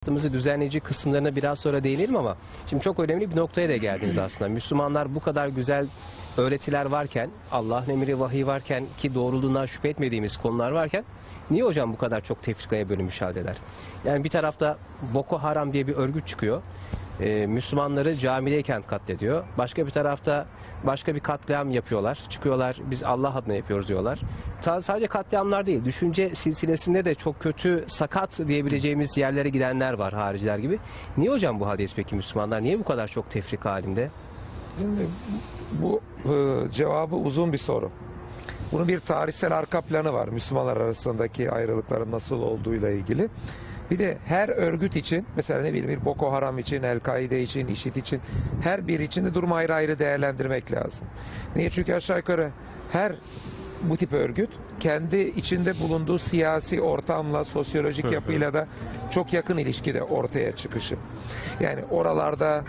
hayatımızı düzenleyici kısımlarına biraz sonra değinelim ama şimdi çok önemli bir noktaya da geldiniz aslında. Müslümanlar bu kadar güzel öğretiler varken, Allah'ın emri vahiy varken ki doğruluğundan şüphe etmediğimiz konular varken niye hocam bu kadar çok tefrikaya bölünmüş haldeler? Yani bir tarafta Boko Haram diye bir örgüt çıkıyor. Ee, Müslümanları camideyken katlediyor. Başka bir tarafta başka bir katliam yapıyorlar. Çıkıyorlar biz Allah adına yapıyoruz diyorlar. Sadece katliamlar değil, düşünce silsilesinde de çok kötü, sakat diyebileceğimiz yerlere gidenler var hariciler gibi. Niye hocam bu haldeyiz peki Müslümanlar? Niye bu kadar çok tefrika halinde? Şimdi bu e, cevabı uzun bir soru. Bunun bir tarihsel arka planı var. Müslümanlar arasındaki ayrılıkların nasıl olduğuyla ilgili. Bir de her örgüt için mesela ne bileyim bir Boko Haram için, El-Kaide için, IŞİD için her biri için de durumu ayrı ayrı değerlendirmek lazım. Niye? Çünkü aşağı yukarı her bu tip örgüt kendi içinde bulunduğu siyasi ortamla, sosyolojik yapıyla da çok yakın ilişkide ortaya çıkışı. Yani oralarda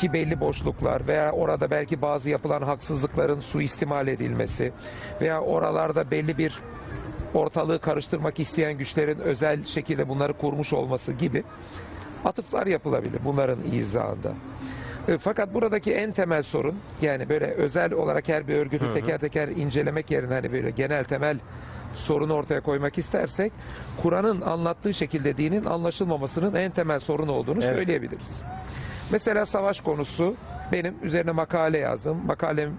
ki belli boşluklar veya orada belki bazı yapılan haksızlıkların suistimal edilmesi veya oralarda belli bir ortalığı karıştırmak isteyen güçlerin özel şekilde bunları kurmuş olması gibi atıflar yapılabilir bunların izahında. E, Fakat buradaki en temel sorun yani böyle özel olarak her bir örgütü Hı hı. teker teker incelemek yerine hani böyle genel temel sorunu ortaya koymak istersek Kur'an'ın anlattığı şekilde dinin anlaşılmamasının en temel sorun olduğunu Evet. söyleyebiliriz. Mesela savaş konusu benim üzerine makale yazdım. Makalemin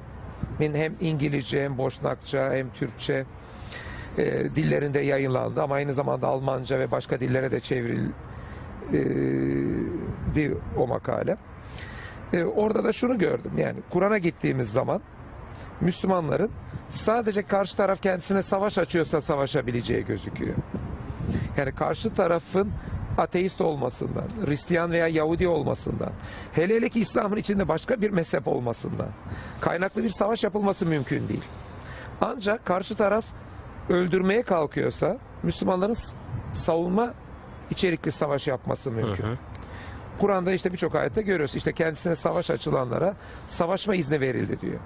hem İngilizce hem Boşnakça hem Türkçe e, dillerinde yayınlandı ama aynı zamanda Almanca ve başka dillere de çevrildi o makale. E, orada da şunu gördüm yani Kur'an'a gittiğimiz zaman Müslümanların sadece karşı taraf kendisine savaş açıyorsa savaşabileceği gözüküyor. Yani karşı tarafın ateist olmasından, Hristiyan veya Yahudi olmasından, hele hele ki İslam'ın içinde başka bir mezhep olmasından kaynaklı bir savaş yapılması mümkün değil. Ancak karşı taraf öldürmeye kalkıyorsa Müslümanların savunma içerikli savaş yapması mümkün. Kur'an'da işte birçok ayette görüyoruz. İşte kendisine savaş açılanlara savaşma izni verildi diyor.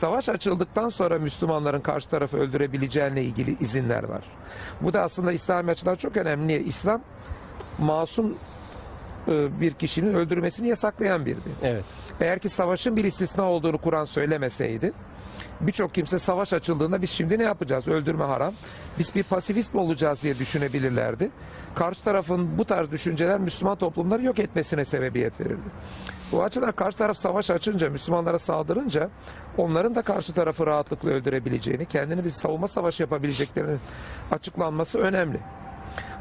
Savaş açıldıktan sonra Müslümanların karşı tarafı öldürebileceğine ilgili izinler var. Bu da aslında İslami açıdan çok önemli. Niye? İslam masum e, bir kişinin öldürmesini yasaklayan birdi. Evet. Eğer ki savaşın bir istisna olduğunu Kur'an söylemeseydi birçok kimse savaş açıldığında biz şimdi ne yapacağız? Öldürme haram. Biz bir pasifist mi olacağız diye düşünebilirlerdi. Karşı tarafın bu tarz düşünceler Müslüman toplumları yok etmesine sebebiyet verirdi. Bu açıdan karşı taraf savaş açınca, Müslümanlara saldırınca onların da karşı tarafı rahatlıkla öldürebileceğini, kendini bir savunma savaşı yapabileceklerinin açıklanması önemli.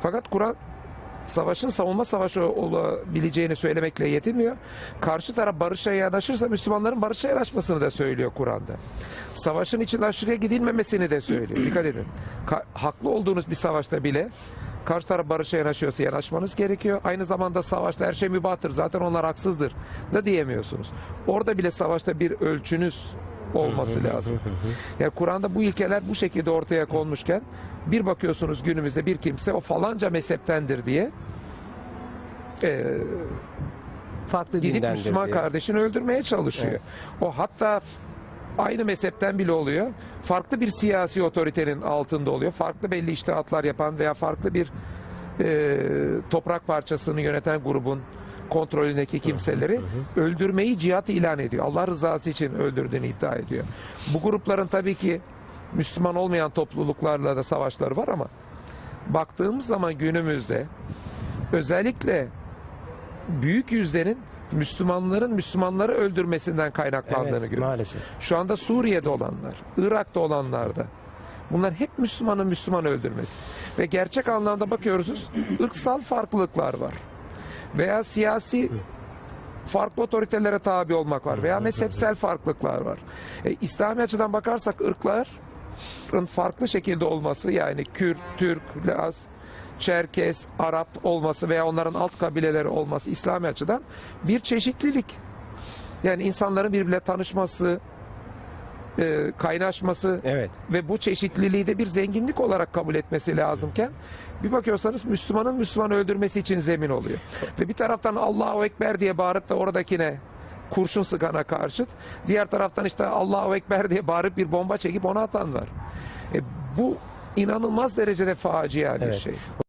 Fakat Kur'an savaşın savunma savaşı olabileceğini söylemekle yetinmiyor. Karşı taraf barışa yanaşırsa Müslümanların barışa yanaşmasını da söylüyor Kur'an'da. Savaşın için aşırıya gidilmemesini de söylüyor. Dikkat edin. Ka- haklı olduğunuz bir savaşta bile karşı taraf barışa yanaşıyorsa yanaşmanız gerekiyor. Aynı zamanda savaşta her şey mübahtır. Zaten onlar haksızdır da diyemiyorsunuz. Orada bile savaşta bir ölçünüz olması lazım. Yani Kur'an'da bu ilkeler bu şekilde ortaya konmuşken bir bakıyorsunuz günümüzde bir kimse o falanca mezheptendir diye e, Farklı gidip Müslüman diye. kardeşini öldürmeye çalışıyor. Evet. O hatta aynı mezhepten bile oluyor. Farklı bir siyasi otoritenin altında oluyor. Farklı belli iştihatlar yapan veya farklı bir e, toprak parçasını yöneten grubun kontrolündeki kimseleri öldürmeyi cihat ilan ediyor. Allah rızası için öldürdüğünü iddia ediyor. Bu grupların tabii ki Müslüman olmayan topluluklarla da savaşları var ama baktığımız zaman günümüzde özellikle büyük yüzdenin Müslümanların Müslümanları öldürmesinden kaynaklandığını Evet, görüyoruz. maalesef. Şu anda Suriye'de olanlar, Irak'ta olanlar da bunlar hep Müslümanın Müslüman öldürmesi. Ve gerçek anlamda bakıyoruz ırksal farklılıklar var. Veya siyasi farklı otoritelere tabi olmak var. Veya mezhepsel farklılıklar var. E, İslami açıdan bakarsak ırkların farklı şekilde olması yani Kürt, Türk, Laz, Çerkes, Arap olması veya onların alt kabileleri olması İslami açıdan bir çeşitlilik. Yani insanların birbirle tanışması, e, kaynaşması Evet. ve bu çeşitliliği de bir zenginlik olarak kabul etmesi lazımken bir bakıyorsanız Müslümanın Müslüman öldürmesi için zemin oluyor. Ve bir taraftan Allahu Ekber diye bağırıp da oradakine kurşun sıkana karşıt, diğer taraftan işte Allahu Ekber diye bağırıp bir bomba çekip ona atan var. E, bu inanılmaz derecede facia bir Evet. şey.